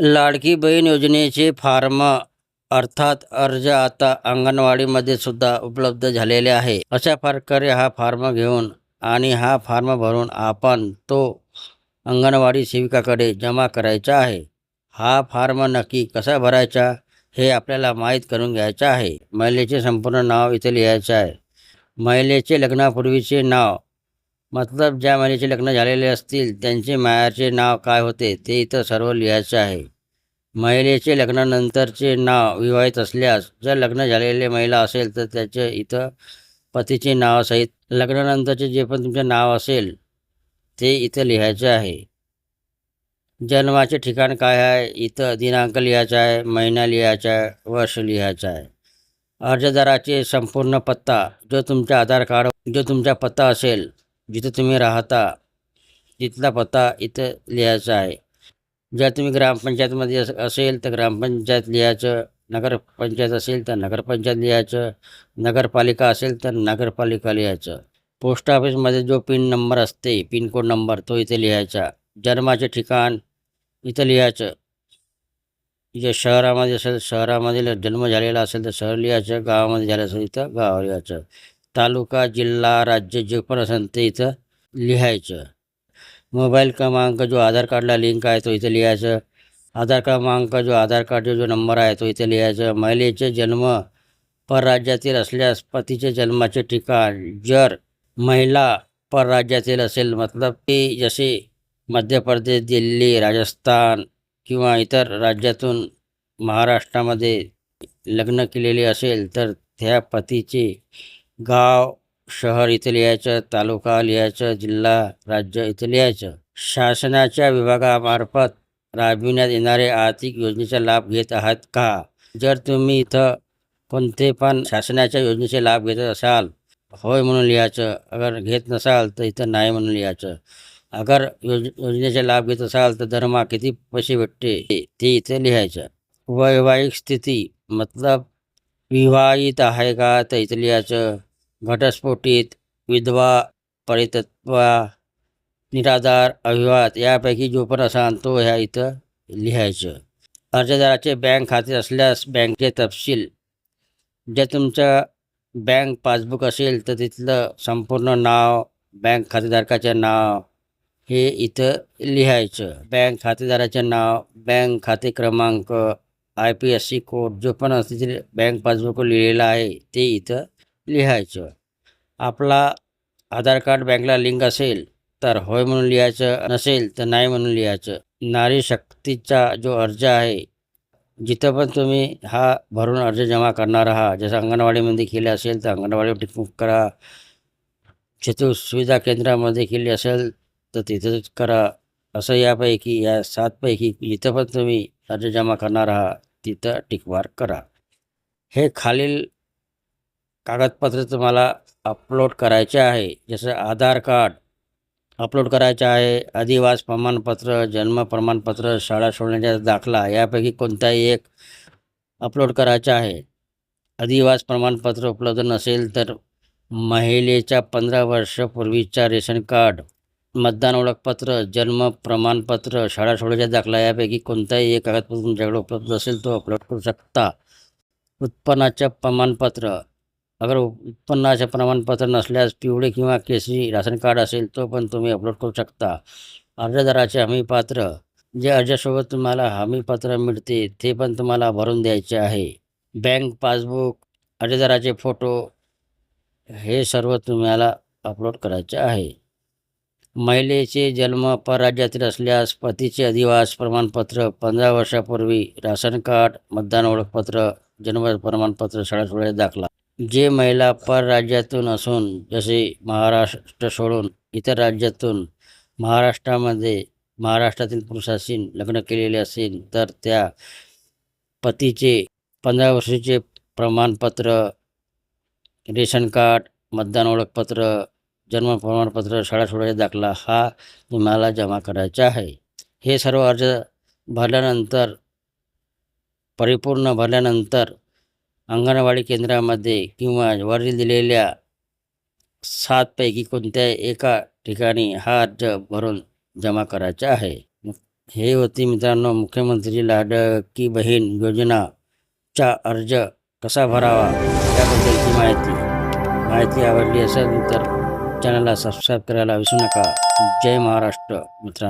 लाडकी बहीण योजनेचे फार्म अर्थात अर्ज आता अंगणवाडीमध्ये सुद्धा उपलब्ध झालेले आहे. अशा प्रकारे हा फार्म घेऊन आणि हा फार्म भरून आपण तो अंगणवाडी सेविकाकडे जमा करायचा आहे. हा फार्म नक्की कसा भरायचा हे आपल्याला माहीत करून घ्यायचं आहे. महिलेचे संपूर्ण नाव इथे लिहायचं आहे. महिलेचे लग्नापूर्वीचे नाव मतलब ज्या महिलेचे लग्न झालेले असतील त्यांचे मायाचे नाव काय होते ते इथं सर्व लिहायचे आहे. महिलेचे लग्नानंतरचे नाव विवाहित असल्यास जर लग्न झालेले महिला असेल तर त्याचे इथं पतीचे नावासहित लग्नानंतरचे जे पण तुमचे नाव असेल ते इथं लिहायचे आहे. जन्माचे ठिकाण काय आहे इथं दिनांक लिहायचा आहे महिना लिहायचा आहे वर्ष लिहायचा आहे. अर्जदाराचे संपूर्ण पत्ता जो तुमच्या आधार कार्ड जो तुमचा पत्ता असेल जिथं तुम्ही राहता तिथला पत्ता इथं लिहायचा आहे. जर तुम्ही ग्रामपंचायतमध्ये असेल तर ग्रामपंचायत लिहायचं नगरपंचायत असेल तर नगरपंचायत लिहायचं नगरपालिका असेल तर नगरपालिका लिहायचं. पोस्ट ऑफिसमध्ये जो पिन नंबर असते पिनकोड नंबर तो इथे लिहायचा. जन्माचे ठिकाण इथं लिहायचं. जे शहरामध्ये असेल शहरामध्ये जन्म झालेला असेल तर शहर लिहायचं गावामध्ये झालं असेल इथं गाव लिहायचं. तालुका जिल्हा राज्य जे पण असेल ते इथं लिहायचं. मोबाईल क्रमांक जो आधार कार्डला लिंक आहे तो इथं लिहायचं. आधार क्रमांक जो आधार कार्डचा जो नंबर आहे तो इथे लिहायचं. महिलेचे जन्म परराज्यातील असल्यास पतीचे जन्माचे ठिकाण जर महिला परराज्यातील असेल मतलब की जसे मध्य प्रदेश दिल्ली राजस्थान किंवा इतर राज्यातून महाराष्ट्रामध्ये लग्न केलेले असेल तर त्या पतीचे गाव शहर इथे लिहायचं तालुका लिहायचं जिल्हा राज्य इथे लिहायचं. शासनाच्या विभागामार्फत राबविण्यात येणारे आर्थिक योजनेचा लाभ घेत आहात का? जर तुम्ही इथं कोणते पण शासनाच्या योजनेचे लाभ घेत असाल होय म्हणून लिहायचं. अगर घेत नसाल तर इथं नाही म्हणून लिहायचं. अगर योज योजनेचा लाभ घेत असाल तर दरमहा किती पैसे भेटते? ते- ते इथे लिहायचं. वैवाहिक स्थिती मतलब विवाहित आहे का? तर इथं लिहायचं. घटस्फोटीत विधवा परितत्वा निराधार अविवाद यापैकी जो पण असा तो ह्या इथं लिहायचं. अर्जदाराचे बँक खाते असल्यास बँकेचे तपशील. जे तुमचं बँक पासबुक असेल तर तिथलं संपूर्ण नाव बँक खातेधारकाचे नाव हे इथं लिहायचं. बँक खातेदाराचे नाव बँक खाते क्रमांक I P S C code जो पण तिथे बँक पासबुक लिहिलेला आहे ते इथं लिहायचं. आपला आधार कार्ड बँकला लिंक असेल तर होय म्हणून लिहायचं. नसेल तर नाही म्हणून लिहायचं. नारी शक्तीचा जो अर्ज आहे जिथं पण तुम्ही हा भरून अर्ज जमा करणार आहात जसं अंगणवाडीमध्ये केले असेल तर अंगणवाडीवर टिकूक करा. शेतू सुविधा केंद्रामध्ये केली असेल तर तिथंच करा. असं यापैकी या सातपैकी जिथं पण तुम्ही अर्ज जमा करणार आहात तिथं टिकवार करा. हे खालील कागदपत्र तुम्हाला अपलोड करायचे आहे. जसं आधार कार्ड अपलोड करायचे आहे. अधिवास प्रमाणपत्र जन्म प्रमाणपत्र शाळा सोडण्याचा दाखला यापैकी कोणताही एक अपलोड करायचा आहे. अधिवास प्रमाणपत्र उपलब्ध नसेल तर महिलेच्या पंधरा वर्षापूर्वीचा रेशन कार्ड मतदान ओळखपत्र जन्म प्रमाणपत्र शाळा सोडण्याचा दाखला यापैकी कोणताही एक कागदपत्र तुमच्याकडे उपलब्ध असेल तो अपलोड करू शकता. उत्पन्नाचे प्रमाणपत्र अगर उत्पन्नाचे प्रमाणपत्र नसल्यास पिवळे किंवा केसरी राशन कार्ड असेल तो पण तुम्ही अपलोड करू शकता. अर्जदाराचे हमीपात्र जे अर्जासोबत तुम्हाला हमीपत्र मिळते ते पण तुम्हाला भरून द्यायचे आहे. बँक पासबुक अर्जदाराचे फोटो हे सर्व तुम्हाला अपलोड करायचे आहे. महिलेचे जन्म परराज्यातील असल्यास पतीचे अधिवास प्रमाणपत्र पंधरा वर्षापूर्वी राशन कार्ड मतदान ओळखपत्र जन्म प्रमाणपत्र शाळा दाखला. जे महिला परराज्यातून असून जसे महाराष्ट्र सोडून इतर राज्यातून महाराष्ट्रामध्ये महाराष्ट्रातील पुरुषाशी लग्न केलेले असेल तर त्या पतीचे पंधरा वर्षाचे प्रमाणपत्र रेशन कार्ड मतदान ओळखपत्र जन्म प्रमाणपत्र शाळा सोडायचा दाखला हा तुम्हाला जमा करायचा आहे. हे सर्व अर्ज भरल्यानंतर परिपूर्ण भरल्यानंतर अंगणवाडी केंद्रामध्ये किंवा वरील दिलेल्या सातपैकी कोणत्याही एका ठिकाणी हा अर्ज भरून जमा करायचा आहे. हे होती मित्रांनो मुख्यमंत्री लाडकी बहीण योजनाचा अर्ज कसा भरावा याबद्दलची माहिती. माहिती आवडली असेल तर चॅनलला सबस्क्राईब करायला विसरू नका. जय महाराष्ट्र मित्रांनो.